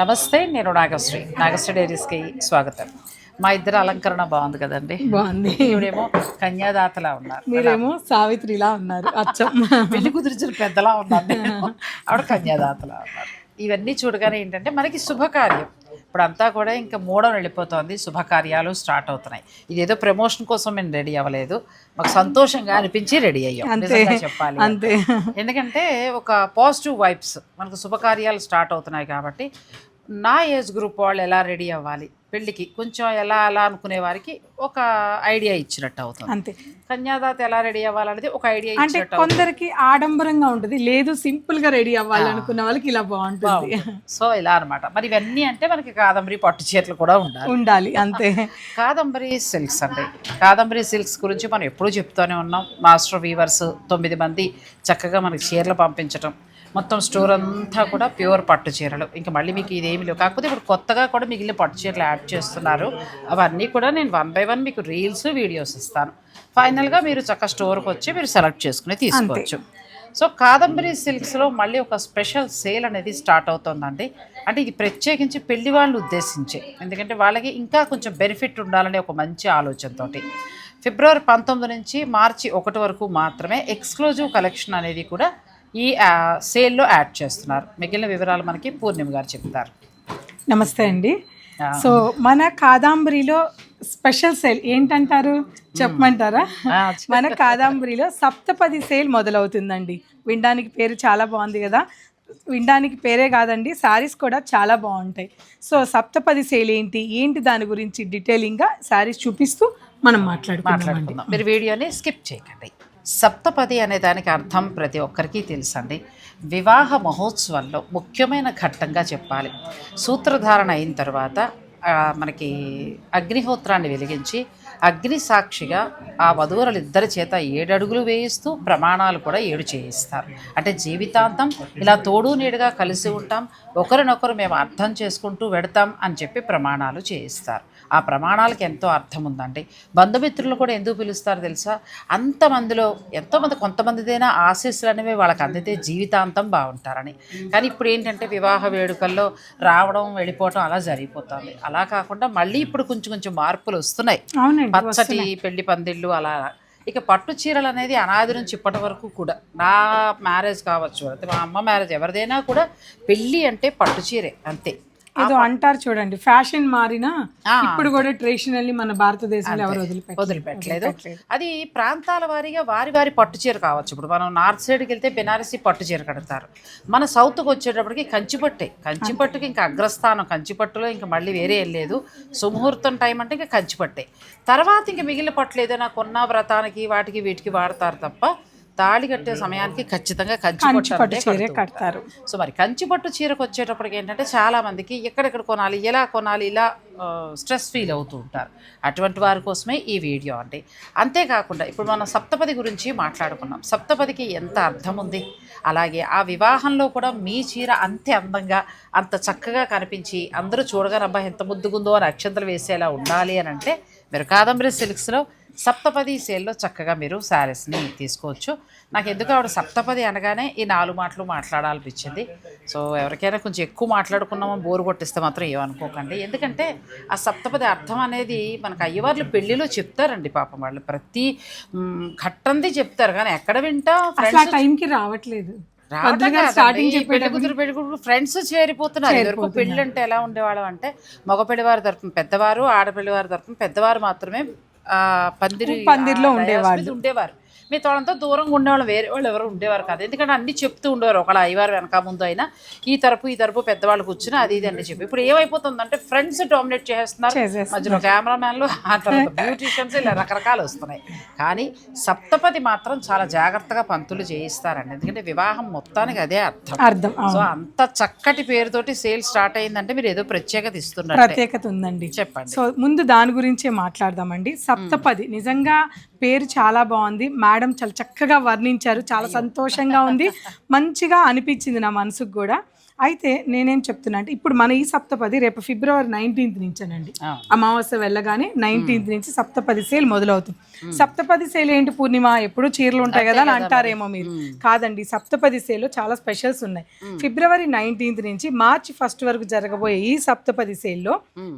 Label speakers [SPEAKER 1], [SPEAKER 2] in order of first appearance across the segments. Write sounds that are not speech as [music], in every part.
[SPEAKER 1] నమస్తే నేను నాగశ్రీ. నాగశ్రీ డైరీస్కి స్వాగతం. మా ఇద్దరు అలంకరణ బాగుంది కదండి?
[SPEAKER 2] బాగుంది.
[SPEAKER 1] ఇవిడేమో కన్యాదాతలా ఉన్నారు.
[SPEAKER 2] మీరేమో సావిత్రిలా ఉన్నారు అచ్చం.
[SPEAKER 1] పెళ్ళి కుదిరిచిన పెద్దలా ఉన్నాను నేను. ఆవిడ కన్యాదాతలా ఉన్నారు. ఇవన్నీ చూడగానే ఏంటంటే మనకి శుభకార్యం. ఇప్పుడు అంతా కూడా ఇంకా మూడం వెళ్ళిపోతుంది శుభకార్యాలు స్టార్ట్ అవుతున్నాయి. ఇదేదో ప్రమోషన్ కోసం మేము రెడీ అవ్వలేదు. మాకు సంతోషంగా అనిపించి రెడీ అయ్యాం. చెప్పాలి
[SPEAKER 2] అంతే.
[SPEAKER 1] ఎందుకంటే ఒక పాజిటివ్ వైబ్స్ మనకు శుభకార్యాలు స్టార్ట్ అవుతున్నాయి కాబట్టి నా ఏజ్ గ్రూప్ వాళ్ళు ఎలా రెడీ అవ్వాలి? పెళ్ళికి కొంచెం ఎలా అలా అనుకునే వారికి ఒక ఐడియా ఇచ్చినట్టు అవుతుంది.
[SPEAKER 2] అంతే.
[SPEAKER 1] కన్యాదాత ఎలా రెడీ అవ్వాలనేది ఒక ఐడియా
[SPEAKER 2] అంటే కొందరికి ఆడంబరంగా ఉంటుంది. లేదు సింపుల్గా రెడీ అవ్వాలనుకున్న వాళ్ళకి ఇలా బాగుంటుంది.
[SPEAKER 1] సో ఇలా అన్నమాట. మరి ఇవన్నీ అంటే మనకి కాదంబరి పట్టు చీరలు కూడా ఉండాలి.
[SPEAKER 2] ఉండాలి అంతే.
[SPEAKER 1] కాదంబరి సిల్క్స్ అండి. కాదంబరి సిల్క్స్ గురించి మనం ఎప్పుడూ చెప్తూనే ఉన్నాం. మాస్టర్ వీవర్స్ తొమ్మిది మంది చక్కగా మనకి చీరలు పంపించటం. మొత్తం స్టోర్ అంతా కూడా ప్యూర్ పట్టు చీరలు. ఇంకా మళ్ళీ మీకు ఇదేమి లేవు. కాకపోతే ఇప్పుడు కొత్తగా కూడా మిగిలిన పట్టు చీరలు యాడ్ చేస్తున్నారు. అవన్నీ కూడా నేను వన్ బై వన్ మీకు రీల్స్ వీడియోస్ ఇస్తాను. ఫైనల్గా మీరు చక్క స్టోర్కి వచ్చి మీరు సెలెక్ట్ చేసుకుని తీసుకోవచ్చు. సో కాదంబరి సిల్క్స్లో మళ్ళీ ఒక స్పెషల్ సేల్ అనేది స్టార్ట్ అవుతుందండి. అంటే ఇది ప్రత్యేకించి పెళ్ళి వాళ్ళు ఉద్దేశించే. ఎందుకంటే వాళ్ళకి ఇంకా కొంచెం బెనిఫిట్ ఉండాలనే ఒక మంచి ఆలోచనతోటి. ఫిబ్రవరి పంతొమ్మిది నుంచి మార్చి ఒకటి వరకు మాత్రమే ఎక్స్క్లూజివ్ కలెక్షన్ అనేది కూడా ఈ సేల్లో యాడ్ చేస్తున్నారు. మిగిలిన వివరాలు మనకి పూర్ణిమ గారు చెప్తారు.
[SPEAKER 2] నమస్తే అండి. సో మన కాదాంబరిలో స్పెషల్ సేల్ ఏంటంటారు? చెప్పమంటారా? మన కాదాంబరిలో సప్తపది సేల్ మొదలవుతుందండి. వినడానికి పేరు చాలా బాగుంది కదా. వినడానికి పేరే కాదండి శారీస్ కూడా చాలా బాగుంటాయి. సో సప్తపది సేల్ ఏంటి? ఏంటి దాని గురించి డీటెయిలింగ్గా శారీస్ చూపిస్తూ మనం మాట్లాడుకుందాం.
[SPEAKER 1] మీరు వీడియోని స్కిప్ చేయకండి. సప్తపది అనే దానికి అర్థం ప్రతి ఒక్కరికి తెలుసండి. వివాహ మహోత్సవంలో ముఖ్యమైన ఘట్టంగా చెప్పాలి. సూత్రధారణ అయిన తర్వాత మనకి అగ్నిహోత్రాన్ని వెలిగించి అగ్ని సాక్షిగా ఆ వధువులు ఇద్దరి చేత ఏడు అడుగులు వేయిస్తూ ప్రమాణాలు కూడా ఏడు చేయిస్తారు. అంటే జీవితాంతం ఇలా తోడు నీడుగా కలిసి ఉంటాం. ఒకరినొకరు మేము అర్థం చేసుకుంటూ వెడతాం అని చెప్పి ప్రమాణాలు చేయిస్తారు. ఆ ప్రమాణాలకు ఎంతో అర్థం ఉందండి. బంధుమిత్రులు కూడా ఎందుకు పిలుస్తారు తెలుసా? అంతమందిలో ఎంతోమంది కొంతమందిదైనా ఆశీస్సులు అనేవి వాళ్ళకి అందితే జీవితాంతం బాగుంటారని. కానీ ఇప్పుడు ఏంటంటే వివాహ వేడుకల్లో రావడం వెళ్ళిపోవడం అలా జరిగిపోతుంది. అలా కాకుండా మళ్ళీ ఇప్పుడు కొంచెం కొంచెం మార్పులు వస్తున్నాయి. పచ్చటి పెళ్ళి పందిళ్ళు అలా. ఇక పట్టు చీరలు అనేది అనాది నుంచి ఇప్పటి వరకు కూడా నా మ్యారేజ్ కావచ్చు అయితే మా అమ్మ మ్యారేజ్ ఎవరిదైనా కూడా పెళ్ళి అంటే పట్టు చీరే అంతే.
[SPEAKER 2] ఏదో అంటారు చూడండి ఫ్యాషన్ మారినా. ఇప్పుడు కూడా ట్రెడిషనల్లీ మన భారతదేశంలో ఎవరు
[SPEAKER 1] వదిలిపెట్టలేదు. అది ప్రాంతాల వారీగా వారి వారి పట్టు చీర కావచ్చు. ఇప్పుడు మనం నార్త్ సైడ్కి వెళ్తే బెనారసి పట్టు చీర కడతారు. మన సౌత్కి వచ్చేటప్పటికి కంచిపట్టే కంచిపట్టుకి ఇంకా అగ్రస్థానం. కంచిపట్టులో ఇంకా మళ్ళీ వేరే ఏం లేదు. సుముహూర్తం టైం అంటే ఇంకా కంచిపట్టే తర్వాత ఇంకా మిగిలిన పట్లు ఏదైనా కొన్న వ్రతానికి వాటికి వీటికి వాడతారు తప్ప తాళి కట్టే సమయానికి ఖచ్చితంగా కంచిపట్టు
[SPEAKER 2] పట్టు చీరే
[SPEAKER 1] కడుతూ
[SPEAKER 2] కడతారు.
[SPEAKER 1] సో మరి కంచిపట్టు చీరకు వచ్చేటప్పటికి ఏంటంటే చాలా మందికి ఎక్కడెక్కడ కొనాలి ఎలా కొనాలి ఇలా స్ట్రెస్ ఫీల్ అవుతూ ఉంటారు. అటువంటి వారి కోసమే ఈ వీడియో అండి. అంతేకాకుండా ఇప్పుడు మనం సప్తపది గురించి మాట్లాడుకున్నాం. సప్తపదికి ఎంత అర్థం ఉంది? అలాగే ఆ వివాహంలో కూడా మీ చీర అంతే అందంగా అంత చక్కగా కనిపించి అందరూ చూడగానే అబ్బా ఎంత ముద్దుగుందో అని అక్షంతలు వేసేలా ఉండాలి అని అంటే మీరు కాదంబరి సిల్క్స్లో సప్తపది సేల్లో చక్కగా మీరు శారీస్ని తీసుకోవచ్చు. నాకు ఎందుకు ఆవిడ సప్తపది అనగానే ఈ నాలుగు మాటలు మాట్లాడాలనిపించింది. సో ఎవరికైనా కొంచెం ఎక్కువ మాట్లాడుకున్నామో బోరు కొట్టిస్తే మాత్రం ఏమనుకోకండి. ఎందుకంటే ఆ సప్తపది అర్థం అనేది మనకు అయ్యవార్లు పెళ్ళిలో చెప్తారండి పాపం వాళ్ళు. ప్రతి ఘట్టంది చెప్తారు. కానీ ఎక్కడ వింటాం
[SPEAKER 2] టైంకి రావట్లేదు.
[SPEAKER 1] ఫ్రెండ్స్ చేరిపోతున్నారు. ఇదివరకు పెళ్ళి అంటే ఎలా ఉండేవాళ్ళం అంటే మగ పెళ్ళివారి తరపున పెద్దవారు ఆడపిల్లివారి తరపున పెద్దవారు మాత్రమే పందిరి
[SPEAKER 2] పందిరిలో
[SPEAKER 1] మీద ఉండేవారు. మీ తోడంతో దూరంగా ఉండేవాళ్ళు వేరే వాళ్ళు ఎవరు ఉండేవారు కాదు. ఎందుకంటే అన్ని చెప్తూ ఉండేవారు. ఒకళ్ళ అయ్యవారు వెనక ముందు అయినా ఈ తరపు ఈ తరపు పెద్దవాళ్ళు కూర్చుని అది ఇది అని చెప్పి. ఇప్పుడు ఏమైపోతుందంటే ఫ్రెండ్స్ డామినేట్ చేస్తున్నారు
[SPEAKER 2] చేసేస్తున్నారు.
[SPEAKER 1] మధ్యలో కెమెరామ్యాన్లు ఆ తర్వాత బ్యూటీషియన్స్ ఇలా రకరకాలు వస్తున్నాయి. కానీ సప్తపది మాత్రం చాలా జాగ్రత్తగా పంతులు చేయిస్తారండి. ఎందుకంటే వివాహం మొత్తానికి అదే అర్థం.
[SPEAKER 2] అర్థం
[SPEAKER 1] సో. అంత చక్కటి పేరుతోటి సేల్ స్టార్ట్ అయిందంటే మీరు ఏదో ప్రత్యేకత ఇస్తున్నారు
[SPEAKER 2] ప్రత్యేకత ఉందండి.
[SPEAKER 1] చెప్పండి.
[SPEAKER 2] సో ముందు దాని గురించే మాట్లాడదామండి. సప్తపది నిజంగా పేరు చాలా బాగుంది. మేడం చాలా చక్కగా వర్ణించారు. చాలా సంతోషంగా ఉంది. మంచిగా అనిపించింది నా మనసుకు కూడా. అయితే నేనేం చెప్తున్నా అంటే ఇప్పుడు మన ఈ సప్తపది రేపు ఫిబ్రవరి నైన్టీన్త్ నుంచేనండి. అమావాస్య వెళ్ళగానే నైన్టీన్త్ నుంచి సప్తపది సేల్ మొదలవుతుంది. సప్తపది సేల్ ఏంటి పూర్ణిమ? ఎప్పుడు చీరలు ఉంటాయి కదా అని అంటారేమో మీరు. కాదండి సప్తపది సేల్లో చాలా స్పెషల్స్ ఉన్నాయి. ఫిబ్రవరి నైన్టీన్త్ నుంచి మార్చి ఫస్ట్ వరకు జరగబోయే ఈ సప్తపది సేల్లో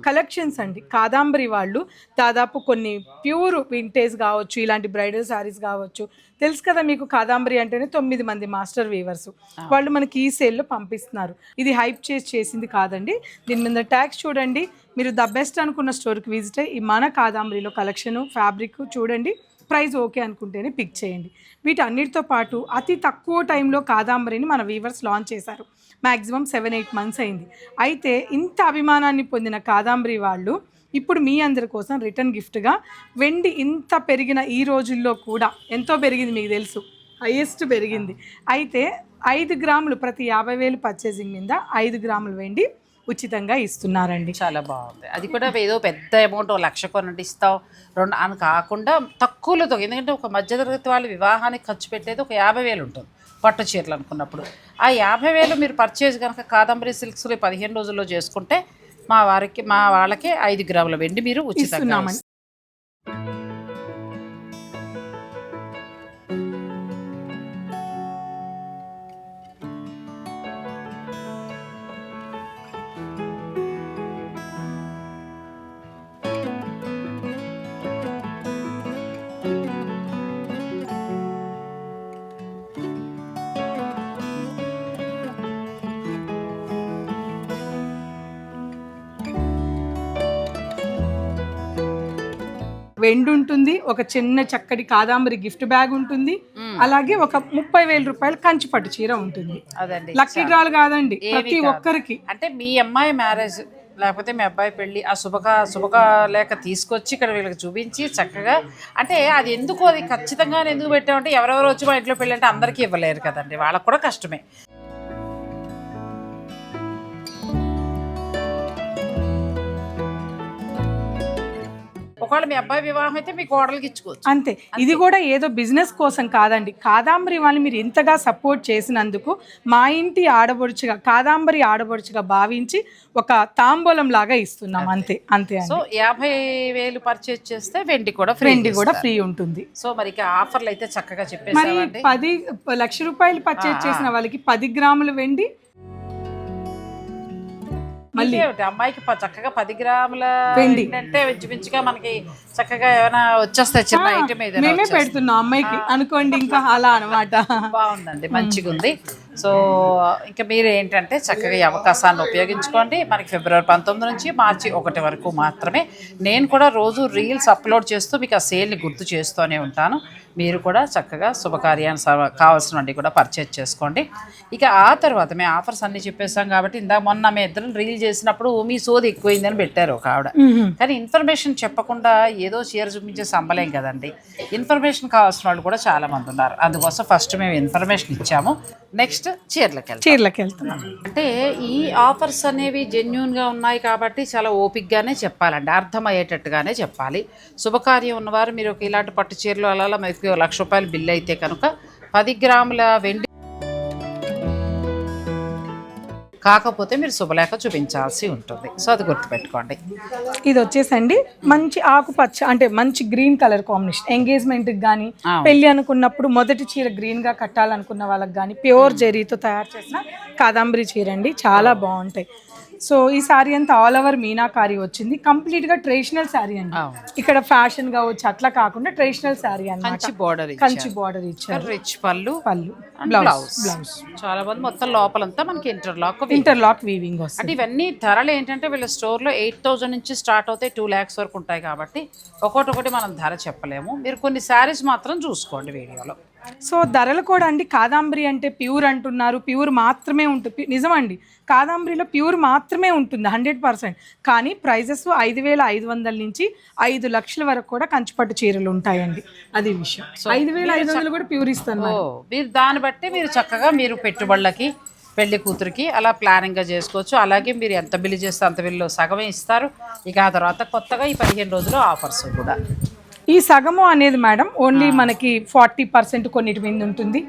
[SPEAKER 2] కలెక్షన్స్ అండి. కాదాంబరి వాళ్ళు దాదాపు కొన్ని ప్యూర్ వింటేజ్ కావచ్చు ఇలాంటి బ్రైడల్ సారీస్ కావచ్చు తెలుసు కదా మీకు కాదాంబరి అంటేనే తొమ్మిది మంది మాస్టర్ వీవర్స్. వాళ్ళు మనకి ఈ సేల్లో పంపిస్తున్నారు. ఇది హైప్ చేసి చేసింది కాదండి. దీని మీద ట్యాక్స్ చూడండి. మీరు ద బెస్ట్ అనుకున్న స్టోర్కి విజిట్ అయ్యి మన కాదాంబరిలో కలెక్షన్ ఫ్యాబ్రిక్ చూడండి. ప్రైస్ ఓకే అనుకుంటేనే పిక్ చేయండి. వీటన్నిటితో పాటు అతి తక్కువ టైంలో కాదాంబరిని మన వీవర్స్ లాంచ్ చేశారు. మ్యాక్సిమం సెవెన్ ఎయిట్ మంత్స్ అయింది. అయితే ఇంత అభిమానాన్ని పొందిన కాదాంబరి వాళ్ళు ఇప్పుడు మీ అందరి కోసం రిటర్న్ గిఫ్ట్గా వెండి ఇంత పెరిగిన ఈ రోజుల్లో కూడా ఎంతో పెరిగింది మీకు తెలుసు. హైయెస్ట్ పెరిగింది. అయితే ఐదు గ్రాములు ప్రతి యాభై వేలు పర్చేసింగ్ మీద ఐదు గ్రాములు వెండి ఉచితంగా ఇస్తున్నారండి.
[SPEAKER 1] చాలా బాగుంది. అది కూడా ఏదో పెద్ద అమౌంట్ లక్ష కొన్నట్టు ఇస్తావు. రెండు అని కాకుండా తక్కువలో ఎందుకంటే ఒక మధ్యతరగతి వాళ్ళు వివాహానికి ఖర్చు పెట్టేది ఒక యాభై వేలు ఉంటుంది పట్టు చీరలు అనుకున్నప్పుడు. ఆ యాభై వేలు మీరు పర్చేజ్ కనుక కాదంబరి సిల్క్స్లో పదిహేను రోజుల్లో చేసుకుంటే మా వారికి మా వాళ్ళకి ఐదు గ్రాముల వెండి మీరు ఉచితంగా
[SPEAKER 2] వెండి ఉంటుంది ఒక చిన్న చక్కటి కాదాంబరి గిఫ్ట్ బ్యాగ్ ఉంటుంది అలాగే ఒక ముప్పై వేల రూపాయల కంచి పట్టు చీర ఉంటుంది.
[SPEAKER 1] అదండి.
[SPEAKER 2] లక్కీ డ్రాలు కాదండి ప్రతి ఒక్కరికి.
[SPEAKER 1] అంటే మీ అమ్మాయి మ్యారేజ్ లేకపోతే మీ అబ్బాయి పెళ్ళి ఆ శుభక శుభక లేక తీసుకొచ్చి ఇక్కడ వీళ్ళకి చూపించి చక్కగా అంటే అది ఎందుకు అది ఖచ్చితంగా ఎందుకు పెట్టామంటే ఎవరెవరు వచ్చి మా ఇంట్లో పెళ్ళి అంటే అందరికీ ఇవ్వలేరు కదండి వాళ్ళకు కూడా కష్టమే. ఒకవేళ మీ అబ్బాయి వివాహం అయితే మీ కోడలికి ఇచ్చుకోవచ్చు.
[SPEAKER 2] అంతే. ఇది కూడా ఏదో బిజినెస్ కోసం కాదండి. కాదాంబరి వాళ్ళని మీరు ఇంతగా సపోర్ట్ చేసినందుకు మా ఇంటి ఆడబడుచుగా కాదాంబరి ఆడబడుచుగా భావించి ఒక తాంబూలం లాగా ఇస్తున్నాం. అంతే. అంతే.
[SPEAKER 1] సో యాభై వేలు పర్చేజ్ చేస్తే వెండి కూడా
[SPEAKER 2] వెండి కూడా ఫ్రీ ఉంటుంది.
[SPEAKER 1] సో మరి ఆఫర్లు అయితే చక్కగా
[SPEAKER 2] మరి
[SPEAKER 1] చెప్పేసామండి
[SPEAKER 2] పది లక్ష రూపాయలు పర్చేజ్ చేసిన వాళ్ళకి పది గ్రాములు వెండి మళ్ళీ
[SPEAKER 1] అమ్మాయికి చక్కగా పది గ్రాముల
[SPEAKER 2] వెండి.
[SPEAKER 1] అంటే ఇంచుమించుగా మనకి చక్కగా ఏమైనా వచ్చేస్తాయి చిన్న ఐటమ్ ఏదైనా
[SPEAKER 2] మేమే. పెడుతున్నాం అమ్మాయికి. అనుకోండి ఇంకా అలా అనమాట
[SPEAKER 1] బాగుందండి మంచిగా ఉంది సో ఇంకా మీరు ఏంటంటే చక్కగా ఈ అవకాశాన్ని ఉపయోగించుకోండి. మనకి ఫిబ్రవరి పంతొమ్మిది నుంచి మార్చి ఒకటి వరకు మాత్రమే. నేను కూడా రోజు రీల్స్ అప్లోడ్ చేస్తూ మీకు ఆ సేల్ని గుర్తు చేస్తూనే ఉంటాను. మీరు కూడా చక్కగా శుభకార్యాన్ని కావాల్సినవన్నీ కూడా పర్చేజ్ చేసుకోండి. ఇక ఆ తర్వాత మేము ఆఫర్స్ అన్నీ చెప్పేసాం కాబట్టి ఇందా మొన్న మేము ఇద్దరం రీల్ చేసినప్పుడు మీ సోది ఎక్కువైందని పెట్టారు ఒక ఆవిడ. కానీ ఇన్ఫర్మేషన్ చెప్పకుండా ఏదో చీర చూపించే సంబలేం కదండి. ఇన్ఫర్మేషన్ కావాల్సిన వాళ్ళు కూడా చాలా మంది ఉన్నారు. అందుకోసం ఫస్ట్ మేము ఇన్ఫర్మేషన్ ఇచ్చాము. నెక్స్ట్ చీరలకు వెళ్తాం.
[SPEAKER 2] చీరలకు వెళ్తున్నాం.
[SPEAKER 1] అంటే ఈ ఆఫర్స్ అనేవి జెన్యున్గా ఉన్నాయి కాబట్టి చాలా ఓపిక్గానే చెప్పాలండి. అర్థమయ్యేటట్టుగానే చెప్పాలి. శుభకార్యం ఉన్నవారు మీరు ఒక ఇలాంటి పట్టు చీరలు అలా అలా మీకు లక్ష రూపాయలు బిల్ అయితే కనుక పది గ్రాముల వెండి కాకపోతే మీరు శుభలేఖ చూపించాల్సి ఉంటుంది. సో అది గుర్తుపెట్టుకోండి.
[SPEAKER 2] ఇది వచ్చేసండి మంచి ఆకుపచ్చ అంటే మంచి గ్రీన్ కలర్ కాంబినేషన్. ఎంగేజ్మెంట్కి కానీ. పెళ్ళి అనుకున్నప్పుడు మొదటి చీర గ్రీన్గా కట్టాలనుకున్న వాళ్ళకి కానీ ప్యూర్ జరీతో తయారు చేసిన కాదంబరి చీర అండి చాలా బాగుంటాయి. సో ఈ సారీ అంతా ఆల్ ఓవర్ మీనాకారి వచ్చింది. కంప్లీట్గా ట్రెడిషనల్ శారీ అండి. ఇక్కడ ఫ్యాషన్గా వచ్చి అట్లా కాకుండా ట్రెడిషనల్ శారీ అన్నమాట.
[SPEAKER 1] మంచి బోర్డర్
[SPEAKER 2] కంచి బార్డర్ ఇచ్చారు.
[SPEAKER 1] రిచ్ పళ్ళు
[SPEAKER 2] పళ్ళు.
[SPEAKER 1] బ్లౌజ్
[SPEAKER 2] బ్లౌజ్
[SPEAKER 1] చాలా మంది మొత్తం లోపలంతా మనకి ఇంటర్లాక్
[SPEAKER 2] ఇంటర్లాక్ వీవింగ్ వస్తుంది.
[SPEAKER 1] అంటే ఇవన్నీ ధరలు ఏంటంటే వీళ్ళ స్టోర్లో ఎయిట్ థౌజండ్ నుంచి స్టార్ట్ అవుతాయి టూ ల్యాక్స్ వరకు ఉంటాయి కాబట్టి ఒకటి ఒకటి మనం ధర చెప్పలేము. మీరు కొన్ని శారీస్ మాత్రం చూసుకోండి వీడియోలో.
[SPEAKER 2] సో ధరలు కూడా అండి. కాదాంబరి అంటే ప్యూర్ అంటున్నారు. ప్యూర్ మాత్రమే ఉంటుంది. నిజమండి. కాదాంబరిలో ప్యూర్ మాత్రమే ఉంటుంది. Hundred percent. కానీ ప్రైజెస్ ఐదు వేల ఐదు వందల నుంచి ఐదు లక్షల వరకు కూడా కంచిపట్టు చీరలు ఉంటాయండి. అది విషయం. ఐదు వేల ఐదు వందలు కూడా ప్యూర్ ఇస్తాను
[SPEAKER 1] మీరు దాన్ని బట్టి మీరు చక్కగా మీరు పెట్టుబడులకి పెళ్ళి కూతురికి అలా ప్లానింగ్గా చేసుకోవచ్చు. అలాగే మీరు ఎంత బిల్లు చేస్తే అంత బిల్లు సగమే ఇస్తారు. ఇక ఆ తర్వాత కొత్తగా ఈ పదిహేను రోజులు ఆఫర్స్ కూడా.
[SPEAKER 2] ఈ సగము అనేది మేడం ఓన్లీ మనకి ఫార్టీ పర్సెంట్ కొన్నిటి మీద ఉంటుంది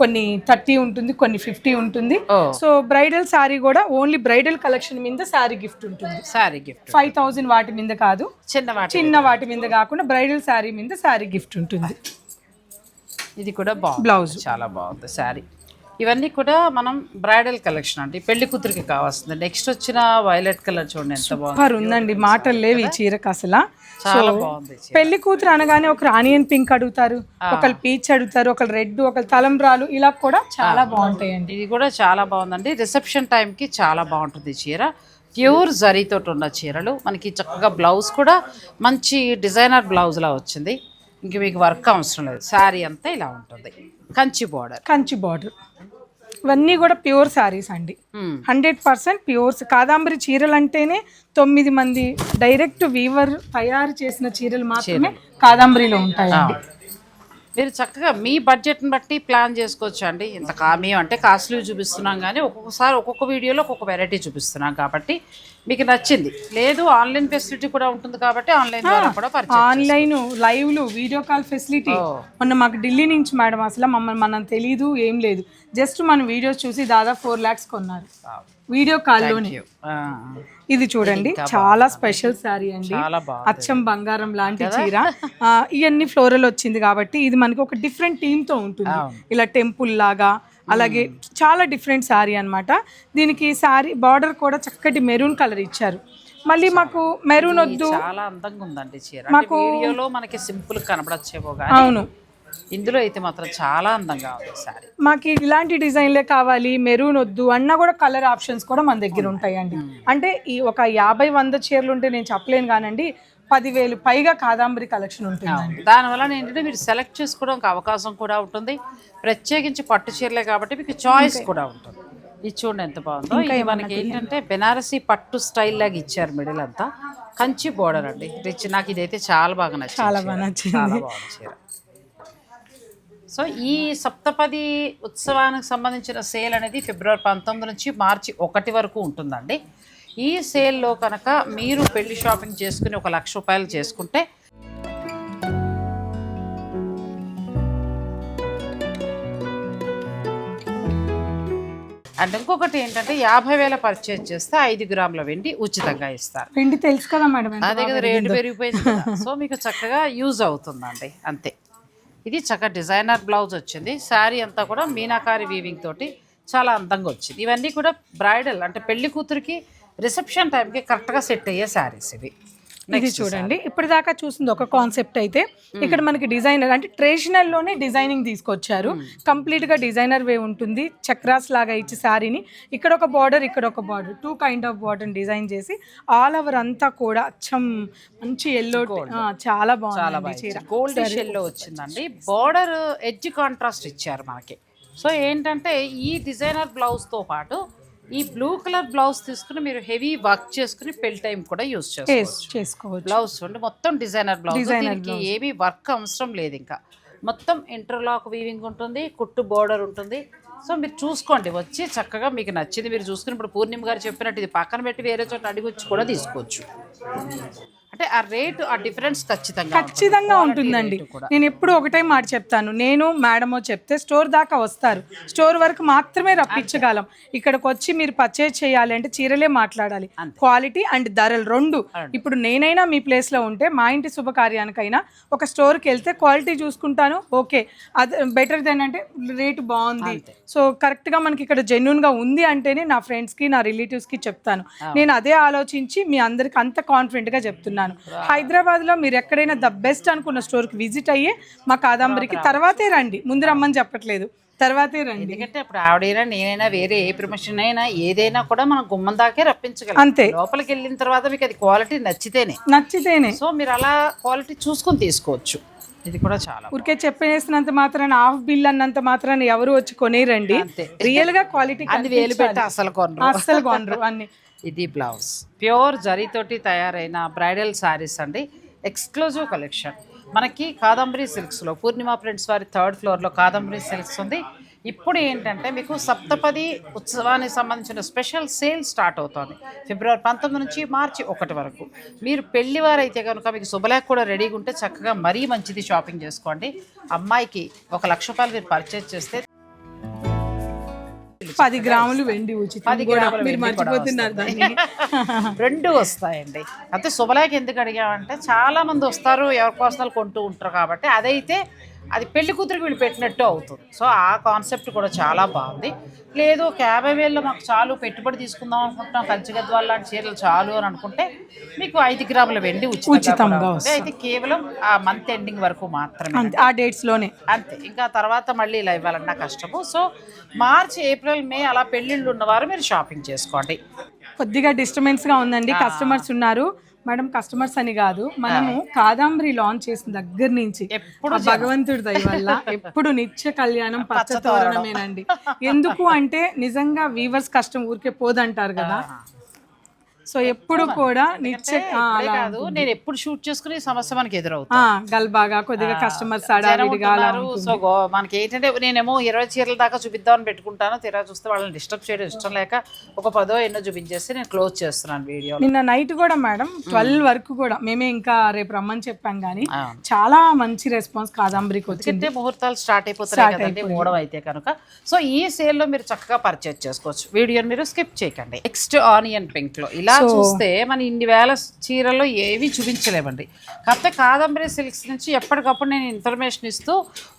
[SPEAKER 2] కొన్ని థర్టీ ఉంటుంది కొన్ని ఫిఫ్టీ ఉంటుంది. సో బ్రైడల్ శారీ కూడా ఓన్లీ బ్రైడల్ కలెక్షన్ మీద శారీ గిఫ్ట్ ఉంటుంది.
[SPEAKER 1] సారీ గిఫ్ట్
[SPEAKER 2] ఫైవ్ థౌజండ్ వాటి మీద కాదు
[SPEAKER 1] చిన్న వాటి
[SPEAKER 2] చిన్న వాటి మీద కాకుండా బ్రైడల్ శారీ మీద శారీ గిఫ్ట్ ఉంటుంది.
[SPEAKER 1] ఇది కూడా బాగుంది.
[SPEAKER 2] బ్లౌజ్
[SPEAKER 1] చాలా బాగుంది శారీ ఇవన్నీ కూడా మనం బ్రైడల్ కలెక్షన్ అంటే పెళ్ళి కూతురికి కావాల్సింది. నెక్స్ట్ వచ్చిన వైలెట్ కలర్ చూడండి ఎంత బాగుంది.
[SPEAKER 2] ఉందండి. మాటలు లేవు ఈ చీరకు అసలు.
[SPEAKER 1] చాలా బాగుంది చీర.
[SPEAKER 2] పెళ్ళి కూతురు అనగానే ఒకరు ఆనియన్ పింక్ అడుగుతారు ఒకరు పీచ్ అడుగుతారు ఒకరు రెడ్ ఒకరు తలంబ్రాలు ఇలా కూడా చాలా బాగుంటాయండి.
[SPEAKER 1] ఇది కూడా చాలా బాగుందండి. రిసెప్షన్ టైంకి చాలా బాగుంటుంది ఈ చీర. ప్యూర్ జరీతో ఉన్న చీరలు. మనకి చక్కగా బ్లౌజ్ కూడా మంచి డిజైనర్ బ్లౌజ్లా వచ్చింది. ఇంక మీకు వర్క్ అవసరం లేదు. శారీ అంతా ఇలా ఉంటుంది. కంచి బోర్డర్.
[SPEAKER 2] కంచి బార్డర్. ఇవన్నీ కూడా ప్యూర్ శారీస్ అండి. హండ్రెడ్ పర్సెంట్ ప్యూర్స్ కాదాంబరి చీరలు అంటేనే తొమ్మిది మంది డైరెక్ట్ వీవర్ తయారు చేసిన చీరలు మాత్రమే కాదాంబరిలో ఉంటాయండి.
[SPEAKER 1] మీరు చక్కగా మీ బడ్జెట్ని బట్టి ప్లాన్ చేసుకోవచ్చు అండి ఇంత కా మేము అంటే కాస్ట్లీ చూపిస్తున్నాం కానీ ఒక్కొక్కసారి ఒక్కొక్క వీడియోలో ఒక్కొక్క వెరైటీ చూపిస్తున్నాం కాబట్టి మీకు నచ్చింది. లేదు ఆన్లైన్ ఫెసిలిటీ కూడా ఉంటుంది కాబట్టి ఆన్లైన్ ద్వారా కూడా పర్చేస్
[SPEAKER 2] ఆన్లైన్ లైవ్లు వీడియో కాల్ ఫెసిలిటీ. మొన్న మాకు ఢిల్లీ నుంచి మేడం అసలు మమ్మల్ని మనం తెలీదు ఏం లేదు. జస్ట్ మనం వీడియోస్ చూసి దాదాపు ఫోర్ ల్యాక్స్ కొన్నారు. వీడియో కాల్లోనే. ఇది చూడండి చాలా స్పెషల్ శారీ అండి. అచ్చం బంగారం లాంటి చీర. ఇవన్నీ ఫ్లోరల్ వచ్చింది కాబట్టి ఇది మనకి ఒక డిఫరెంట్ థీమ్తో ఉంటుంది. ఇలా టెంపుల్ లాగా అలాగే చాలా డిఫరెంట్ శారీ అన్నమాట. దీనికి శారీ బార్డర్ కూడా చక్కటి మెరూన్ కలర్ ఇచ్చారు. మళ్ళీ మాకు మెరూన్ వద్దు.
[SPEAKER 1] చాలా అందంగా ఉందండి చీర. అంటే వీడియోలో మనకి సింపుల్ కనబడచ్చేమో కానీ
[SPEAKER 2] అవును.
[SPEAKER 1] ఇందులో అయితే మాత్రం చాలా అందంగా ఉంది సారీ
[SPEAKER 2] మాకు ఇలాంటి డిజైన్లే కావాలి మెరూన్ వద్దు అన్నా కూడా కలర్ ఆప్షన్స్ కూడా మన దగ్గర ఉంటాయండి. అంటే ఈ ఒక యాభై వంద చీరలు ఉంటే నేను చెప్పలేను కానండి పదివేలు పైగా కాదాంబరి కలెక్షన్ ఉంటుందండి.
[SPEAKER 1] దానివల్ల ఏంటంటే మీరు సెలెక్ట్ చేసుకోవడానికి అవకాశం కూడా ఉంటుంది. ప్రత్యేకించి పట్టు చీరలే కాబట్టి మీకు చాయిస్ కూడా ఉంటుంది. ఇది చూడండి ఎంత బాగుందో. ఇది మనకి ఏంటంటే బెనారసీ పట్టు స్టైల్ లాగా ఇచ్చారు మిడిల్ అంతా. కంచి బోర్డర్ అండి. రిచ్ నాకు ఇదైతే చాలా బాగా నచ్చింది
[SPEAKER 2] చాలా. బాగా నచ్చింది.
[SPEAKER 1] చాలా బాగుంది చీర. సో ఈ సప్తపది ఉత్సవానికి సంబంధించిన సేల్ అనేది ఫిబ్రవరి పంతొమ్మిది నుంచి మార్చి ఒకటి వరకు ఉంటుందండి. ఈ సేల్లో కనుక మీరు పెళ్ళి షాపింగ్ చేసుకుని ఒక లక్ష రూపాయలు చేసుకుంటే అండ్ ఇంకొకటి ఏంటంటే యాభై వేల పర్చేజ్ చేస్తే ఐదు గ్రాముల వెండి ఉచితంగా ఇస్తారు.
[SPEAKER 2] వెండి తెలుసు కదా మేడం
[SPEAKER 1] అదే కదా రేటు పెరిగిపోయింది. సో మీకు చక్కగా యూజ్ అవుతుందండి అంతే. ఇది చక్కగా డిజైనర్ బ్లౌజ్ వచ్చింది. శారీ అంతా కూడా మీనాకారి వీవింగ్ తోటి చాలా అందంగా వచ్చింది. ఇవన్నీ కూడా బ్రైడల్ అంటే పెళ్ళి కూతురికి రిసెప్షన్ టైంకి కరెక్ట్గా సెట్ అయ్యే శారీస్ ఇవి.
[SPEAKER 2] ఇది చూడండి. ఇప్పటిదాకా చూసింది ఒక కాన్సెప్ట్ అయితే ఇక్కడ మనకి డిజైనర్ అంటే ట్రెడిషనల్లోనే డిజైనింగ్ తీసుకొచ్చారు. కంప్లీట్గా డిజైనర్ వే ఉంటుంది. చక్రాస్ లాగా ఇచ్చి శారీని. ఇక్కడ ఒక బార్డర్ ఇక్కడ ఒక border two kind of border design చేసి ఆల్ ఓవర్ అంతా కూడా అచ్చం మంచి ఎల్లో చాలా బాగుంది చీర.
[SPEAKER 1] గోల్డ్ షెల్లో వచ్చిందండి. బార్డర్ ఎడ్జ్ కాంట్రాస్ట్ ఇచ్చారు మనకి. సో ఏంటంటే ఈ డిజైనర్ బ్లౌజ్తో పాటు ఈ బ్లూ కలర్ బ్లౌజ్ తీసుకుని మీరు హెవీ వర్క్ చేసుకుని పెళ్ళి టైం కూడా యూస్ చేసుకోవచ్చు. బ్లౌజ్ చూడండి మొత్తం డిజైనర్ బ్లౌజ్ దీనికి ఏమీ వర్క్ అవసరం లేదు ఇంకా. మొత్తం ఇంటర్లాక్ వీవింగ్ ఉంటుంది కుట్టు బోర్డర్ ఉంటుంది. సో మీరు చూసుకోండి వచ్చి చక్కగా మీకు నచ్చింది మీరు చూసుకుని ఇప్పుడు పూర్ణిమ గారు చెప్పినట్టు ఇది పక్కన పెట్టి వేరే చోట అడిగి వచ్చి కూడా తీసుకోవచ్చు. అంటే ఆ రేటు ఆ డిఫరెన్స్ ఖచ్చితంగా.
[SPEAKER 2] ఖచ్చితంగా ఉంటుందండి. నేను ఎప్పుడు ఒకటే మాట చెప్తాను. నేను మేడమో చెప్తే స్టోర్ దాకా వస్తారు. స్టోర్ వరకు మాత్రమే రప్పించగలం. ఇక్కడికి వచ్చి మీరు పర్చేజ్ చేయాలి అంటే చీరలే మాట్లాడాలి. క్వాలిటీ అండ్ ధరలు రెండు. ఇప్పుడు నేనైనా మీ ప్లేస్లో ఉంటే మా ఇంటి శుభకార్యానికైనా ఒక స్టోర్కి వెళ్తే క్వాలిటీ చూసుకుంటాను. ఓకే. అది బెటర్ దెన్ అంటే రేటు బాగుంది. సో కరెక్ట్గా మనకి ఇక్కడ జెన్యున్గా ఉంది అంటేనే నా ఫ్రెండ్స్కి నా రిలేటివ్స్కి చెప్తాను నేను అదే ఆలోచించి మీ అందరికి అంత కాన్ఫిడెంట్గా చెప్తున్నాను. హైదరాబాద్లో మీరు ఎక్కడైనా ద బెస్ట్ అనుకున్న స్టోర్కి విజిట్ అయ్యి మా కాదంబరికి తర్వాతే రండి. ముందు రమ్మని చెప్పట్లేదు. తర్వాతే రండి.
[SPEAKER 1] ఎందుకంటే ఇప్పుడు ఆవిడైనా నేనైనా వేరే ఏ ప్రమోషన్ అయినా ఏదైనా కూడా మనం గుమ్మం దాకే రప్పించగలం.
[SPEAKER 2] అంతే.
[SPEAKER 1] లోపలికి వెళ్ళిన తర్వాత మీకు అది క్వాలిటీ నచ్చితేనే.
[SPEAKER 2] నచ్చితేనే.
[SPEAKER 1] సో మీరు అలా క్వాలిటీ చూసుకొని తీసుకోవచ్చు. ఇది కూడా చాలా
[SPEAKER 2] ఊరికే చెప్పేసినంత మాత్రాన హాఫ్ బిల్ అన్నంత మాత్రాన ఎవరు వచ్చి కొనేరండి. రియల్గా క్వాలిటీ
[SPEAKER 1] అన్ని వేలు పెట్టి అసలు కొనరు.
[SPEAKER 2] అస్సలు కొనరు అన్ని.
[SPEAKER 1] ఇది బ్లౌజ్. ప్యూర్ జరీతోటి తయారైన బ్రైడల్ శారీస్ అండి. ఎక్స్క్లూజివ్ కలెక్షన్ మనకి కాదంబరి సిల్క్స్లో పూర్ణిమ ఫ్రెండ్స్ వారి థర్డ్ ఫ్లోర్లో కాదంబరి సిల్క్స్ ఉంది. ఇప్పుడు ఏంటంటే మీకు సప్తపది ఉత్సవానికి సంబంధించిన స్పెషల్ సేల్ స్టార్ట్ అవుతోంది. ఫిబ్రవరి పంతొమ్మిది నుంచి మార్చి ఒకటి వరకు. మీరు పెళ్ళివారు అయితే కనుక మీకు శుభలేఖ కూడా రెడీగా ఉంటే చక్కగా మరీ మంచిది షాపింగ్ చేసుకోండి. అమ్మాయికి ఒక లక్ష రూపాయలు మీరు పర్చేజ్ చేస్తే
[SPEAKER 2] పది గ్రాములు వెండి
[SPEAKER 1] పది. గ్రాముల
[SPEAKER 2] మర్చిపోతున్నారు [laughs]
[SPEAKER 1] రెండు వస్తాయండి. అయితే శుభలేఖ ఎందుకు అడిగామంటే చాలా మంది వస్తారు ఎవరి కోసం కొంటూ ఉంటారు కాబట్టి అదైతే అది పెళ్ళి కూతురికి వీళ్ళు పెట్టినట్టు అవుతుంది. సో ఆ కాన్సెప్ట్ కూడా చాలా బాగుంది. లేదు ఒక యాభై వేల్లో మాకు చాలు పెట్టుబడి తీసుకుందాం అనుకుంటున్నాం కంచిగద్వాల లాంటి చీరలు చాలు అని అనుకుంటే మీకు ఐదు గ్రాముల వెండి ఉచితంగా. అయితే కేవలం ఆ మంత్ ఎండింగ్ వరకు మాత్రమే.
[SPEAKER 2] ఆ డేట్స్లోనే.
[SPEAKER 1] అంతే. ఇంకా తర్వాత మళ్ళీ ఇలా ఇవ్వాలన్నా కష్టము. సో మార్చి ఏప్రిల్ మే అలా పెళ్ళిళ్ళు ఉన్నవారు మీరు షాపింగ్ చేసుకోండి.
[SPEAKER 2] కొద్దిగా డిస్టర్బెన్స్గా ఉందండి. కస్టమర్స్ ఉన్నారు. మేడం కస్టమర్స్ అని కాదు మనము కాదంబరి లాంచ్ చేసిన దగ్గర నుంచి
[SPEAKER 1] ఎప్పుడు
[SPEAKER 2] భగవంతుడి దయ వల్ల [laughs] ఎప్పుడు నిత్య కళ్యాణం పచ్చ తోరణమేనండి. ఎందుకు అంటే నిజంగా వీవర్స్ కష్టం ఊరికే పోదంటారు కదా. సో ఎప్పుడు కూడా నిత్య
[SPEAKER 1] కాదు నేను ఎప్పుడు షూట్ చేసుకుని సమస్య మనకి ఎదురవుతుంది
[SPEAKER 2] ఆ, గల్బాగా కొద్దిగా కస్టమర్స్ అడావిడిగా
[SPEAKER 1] సో మనకి ఏంటంటే నేనేమో ఇరవై చీరల దాకా చూపిద్దామని పెట్టుకుంటాను తీరా చూస్తే వాళ్ళని డిస్టర్బ్ చేయడం ఇష్టం లేక ఒక పదో ఎన్నో చూపించేసి నేను క్లోజ్ చేస్తున్నాను వీడియో
[SPEAKER 2] నిన్న నైట్ కూడా మేడం ట్వెల్వ్ వరకు కూడా మేమే ఇంకా రేపు రమ్మని చెప్పాం కానీ. చాలా మంచి రెస్పాన్స్ కాదంబరికి వచ్చింది.
[SPEAKER 1] ముహూర్తాలు స్టార్ట్ అయిపోతున్నాయి కదండి మూడవ అయితే కనుక. సో ఈ సేల్లో మీరు చక్కగా పర్చేజ్ చేసుకోవచ్చు. వీడియోని మీరు స్కిప్ చేయకండి. నెక్స్ట్ ఆనియన్ పింక్లో. చూస్తే మన ఇన్ని వేల చీరల్లో ఏవి చూపించలేమండి కాకపోతే కాదంబరి సిల్క్స్ నుంచి ఎప్పటికప్పుడు నేను ఇన్ఫర్మేషన్ ఇస్తూ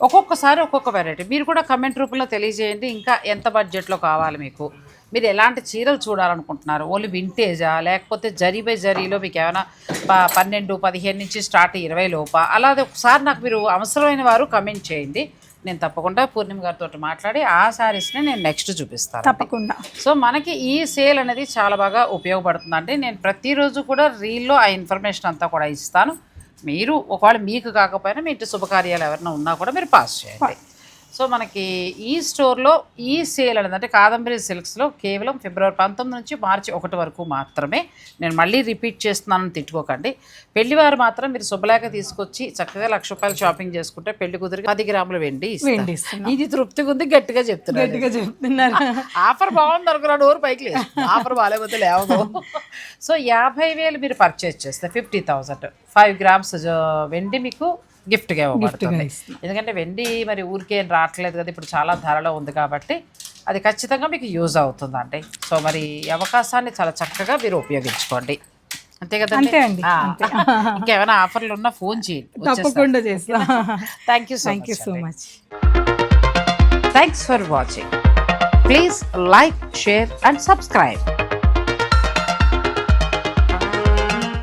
[SPEAKER 1] ఒక్కొక్కసారి ఒక్కొక్క వెరైటీ మీరు కూడా కమెంట్ రూపంలో తెలియజేయండి ఇంకా ఎంత బడ్జెట్లో కావాలి మీకు. మీరు ఎలాంటి చీరలు చూడాలనుకుంటున్నారు? ఓన్లీ వింటేజా లేకపోతే జరీ బై జరీలో మీకు ఏమైనా పన్నెండు పదిహేను నుంచి స్టార్ట్ ఇరవై లోపా? అలాగే ఒకసారి నాకు మీరు అవసరమైన వారు కమెంట్ చేయండి. నేను తప్పకుండా పూర్ణిమ గారితో మాట్లాడి ఆ శారీస్ని నేను నెక్స్ట్ చూపిస్తాను.
[SPEAKER 2] తప్పకుండా.
[SPEAKER 1] సో మనకి ఈ సేల్ అనేది చాలా బాగా ఉపయోగపడుతుందండి నేను ప్రతిరోజు కూడా రీల్లో ఆ ఇన్ఫర్మేషన్ అంతా కూడా ఇస్తాను. మీరు ఒకవేళ మీకు కాకపోయినా మీ ఇంటి శుభకార్యాలు ఎవరైనా ఉన్నా కూడా మీరు పాస్ చేయండి. సో మనకి ఈ స్టోర్లో ఈ సేల్ అనేది అంటే కాదంబరి సిల్క్స్లో కేవలం ఫిబ్రవరి పంతొమ్మిది నుంచి మార్చి ఒకటి వరకు మాత్రమే. నేను మళ్ళీ రిపీట్ చేస్తున్నానని తిట్టుకోకండి. పెళ్ళివారు మాత్రం మీరు శుభలేఖ తీసుకొచ్చి చక్కగా లక్ష రూపాయలు షాపింగ్ చేసుకుంటే పెళ్ళి కుదిరికి పది గ్రాముల వెండి. ఇది తృప్తిగా ఉంది గట్టిగా చెప్తున్నాను
[SPEAKER 2] గట్టిగా చెప్తున్నారు.
[SPEAKER 1] ఆఫర్ బాగుంది అనుకున్నాడు ఊరు పైకి లేదు. ఆఫర్ బాగాలేకపోతే లేవదు. సో యాభై వేలు మీరు పర్చేస్ చేస్తే ఫిఫ్టీ థౌసండ్. ఫైవ్ గ్రామ్స్ వెండి మీకు గిఫ్ట్గా ఇవ్వబడుతుంది. ఎందుకంటే వెండి మరి ఊరికే రావట్లేదు కదా ఇప్పుడు చాలా ధరలో ఉంది కాబట్టి అది ఖచ్చితంగా మీకు యూజ్ అవుతుందండి. సో మరి ఈ అవకాశాన్ని చాలా చక్కగా మీరు ఉపయోగించుకోండి. అంతే కదండి?
[SPEAKER 2] అంతే అండి. [laughs]
[SPEAKER 1] ఇంకేమైనా ఆఫర్లు ఉన్నా ఫోన్ చేయండి
[SPEAKER 2] తప్పకుండా చేస్తా
[SPEAKER 1] thank you
[SPEAKER 2] thank you so much
[SPEAKER 1] Thanks for watching. Please like, share, and subscribe.